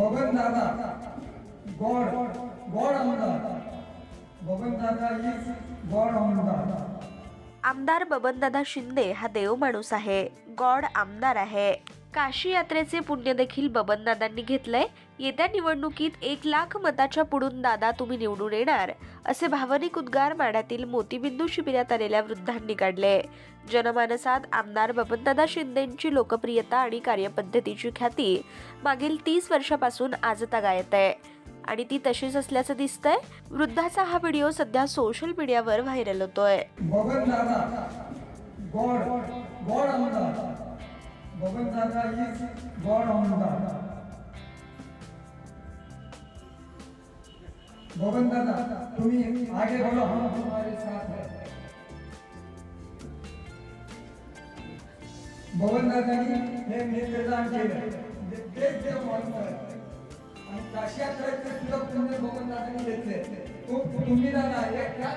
बबन दादा God God आमदार. बबन दादा इज गॉड आमदार. आमदार बबनदादा शिंदे हा देव माणूस आहे गॉड आमदार आहे. काशी यात्रेचे पुण्य देखील बबनदादांनी घेतलंय. येत्या निवडणुकीत एक लाख मताच्या पुढून दादा तुम्ही निवडून येणार असे भावनिक उद्गार माड्यातील मोतीबिंदू शिबिरात आलेल्या वृद्धांनी काढले. जनमानसात आमदार बबनदादा शिंदेंची लोकप्रियता आणि कार्यपद्धतीची ख्याती मागील तीस वर्षापासून आजतागायत आहे. आणि ती तशीच असल्याचं दिसतंय. वृद्धाचा हा व्हिडिओ सध्या सोशल मीडियावर व्हायरल होतोय. बबन दादा गॉड गॉड आमदार बबन दादा दादा तुम्ही आगे बढ़ो हम तुम्हारे साथ है बबन दादांनी हे नेत्रदान केलं. तेच देव माणूस आहे आणि काशी यात्रेचे सुद्धा पुण्य बबन दादांनी घेतले. तो तुम्ही दादा एका